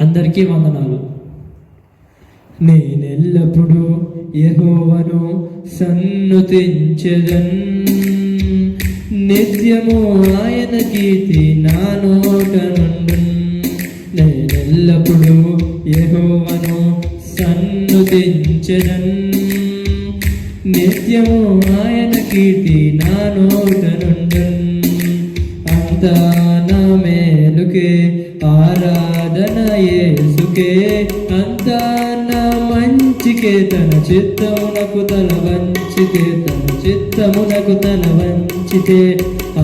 అందరికీ వందనాలు. నేనెల్లప్పుడూ ఎగోవను సన్నుతించదన్. నిత్యము ఆయన కీర్తి నా నోట నుండు నేనెల్లప్పుడూ ఎగోవను సన్నుతించదన్. నిత్యము ఆయన కీర్తి నా నోట నుండు అంతా నా మేలుకే మంచికే తన చిత్తమునకు తల వంచితే తన చిత్తమునకు తల వంచితే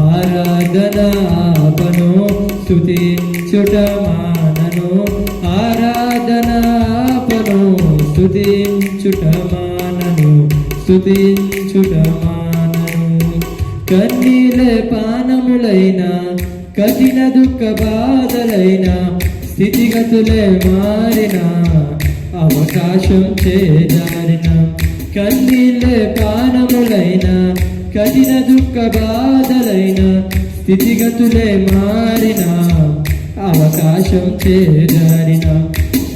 ఆరాధన ఆపను స్తుతించుట మానను ఆరాధన ఆపను స్తుతించుట మానను స్తుతించుట మానను కన్నీలే పానములైన కఠిన దుఃఖ బాధలైన స్థితిగతులే మారినా అవకాశం చేజారిన కన్నీళ్ళే పానములైన కఠిన దుఃఖ బాధలైన స్థితిగతులే మారిన అవకాశం చేజారిన.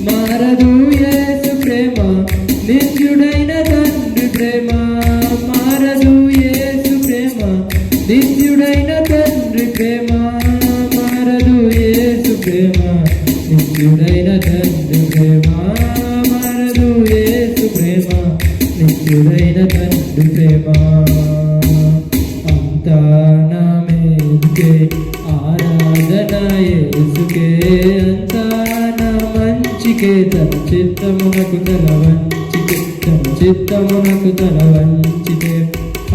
మారదు మేలుకే ఆరాధన యేసుకే అంతా నా మంచికే. తన చిత్తమునకు తన వంచితే తన చిత్తమునకు తన వంచితే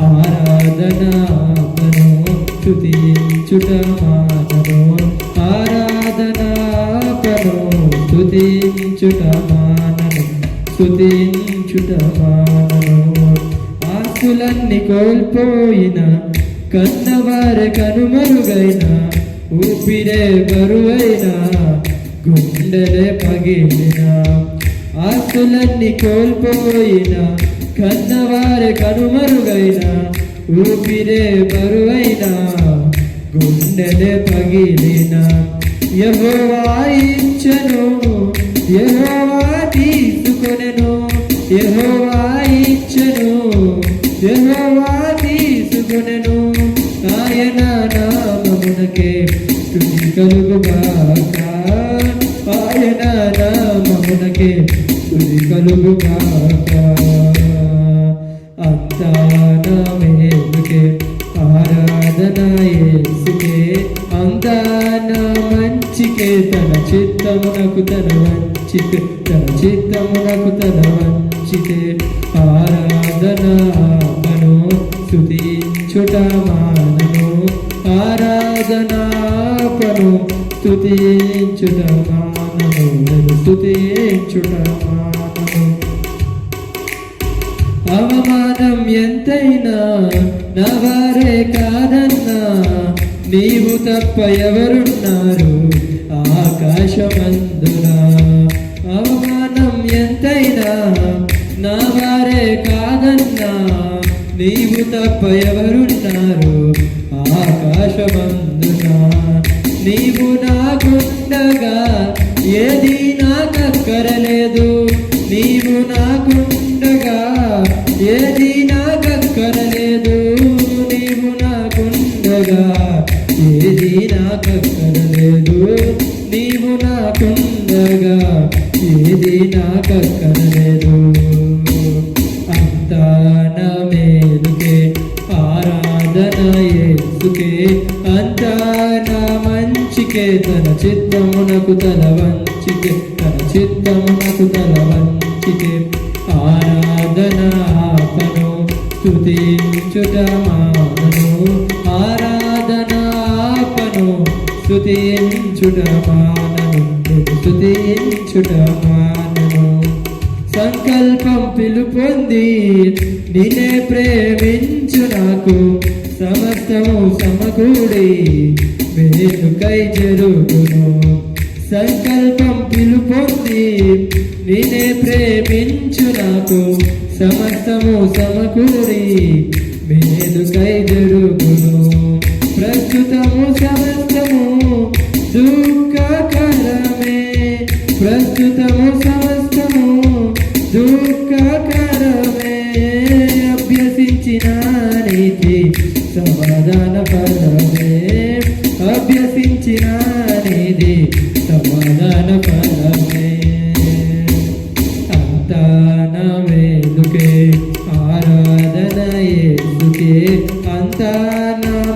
ఆరాధన ఆపను స్తుతించుట మానను ఆరాధన ఆపను స్తుతించుట మానను స్తుతించుట మానను ఆస్తులన్నీ కోల్పోయిన కన్నవారి కనుమరుగైన ఊపిరే బరువైన గుండెలే పగిలిన ఆస్తులన్నీ కోల్పోయిన కన్నవారి కనుమరుగైన ఊపిరే బరువైన గుండెలే పగిలిన. యహోవా ఇచ్చను యహోవా తీసుకొనెను యహోవా కలుగు కలుగుగాక ఆయన నామమునకే స్తుతి కలుగుగాక అంతా నా ఆరాధన ఏసుకే అంతా నా మంచికే తన చిత్తమునకు తన వంచితే తన చిత్తమునకు తన వంచితే ఆరాధన ఆపను స్తుతించుట మానను ఆరాధన స్థుతించుట మానము మానను స్తుతించుట అవమానం ఎంతైనా నా వారే కాదన్నా నీవు తప్ప ఎవరున్నారు ఆకాశమందున. అవమానం ఎంతైనా నా వారే కాదన్నా నీవు తప్ప ఎవరున్నారు ఆకాశమందున నీవు నాకుండగా ఏది నాకక్కరలేదు. నీవు నాకుండగా ఏది చిత్తమునకు తల వంచితే తన చిత్తమునకు తల వంచితే ఆరాధనాపను ఆపను స్తుతించుట మానను. ఆరాధన ఆపను మానను స్తుతించుట మానను. సంకల్పం పిలుపొంది నినే ప్రేమించు నాకు సమస్తము సమకూడి మేలుకై జరుగును సంకల్పం పిలుపొంది నేనే ప్రేమించు నాకు సమస్తము సమకూరి మేలుకై జరుగును ప్రస్తుతము సమస్తము దుఃఖకరమే ప్రస్తుతము సమస్తము దుఃఖ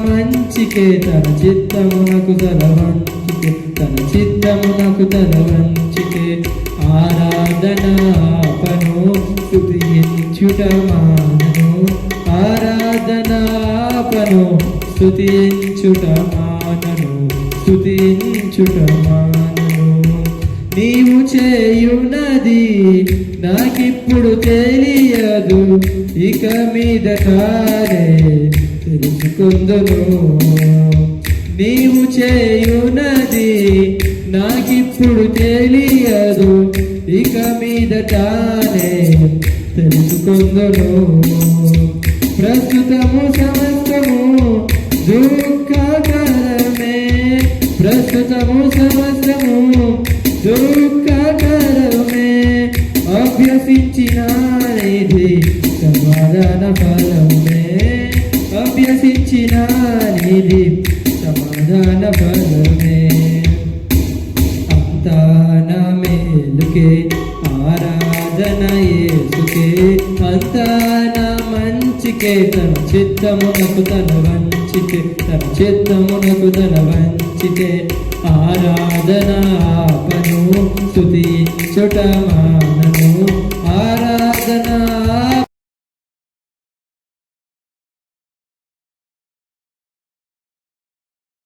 నా మంచికే తన చిత్తమునకు తల వంచికే తన చిత్తమునకు తల వంచికే ఆరాధన ఆపను స్తుతించుట మానను ఆరాధన ఆపను స్తుతించుట మానను స్థుతించుట మానను నీవు చేయున్నది నాకిప్పుడు తెలియదు ఇక మీద కారే తెలుసుకుందును. నీవు చేయున్నది నాకిప్పుడు తెలియదు. ఇక మీదటానే తెలుసుకుందను. ప్రస్తుతము సమస్తము దుఃఖకరమే ప్రస్తుతము సమస్తము దుఃఖకరమే అభ్యసించిన ఇది సమాధాన ఫలమే. అభ్యసించిన నిధి సమాధాన ఫలమే అంతా నా మేలుకే ఆరాధన ఏసుకే అంతా నా మంచికే తన చిత్తమునకు తన వంచికే తన చిత్తమునకు తన వంచికే ఆరాధన ఆపను స్తుతించుట మానను. ఆరాధన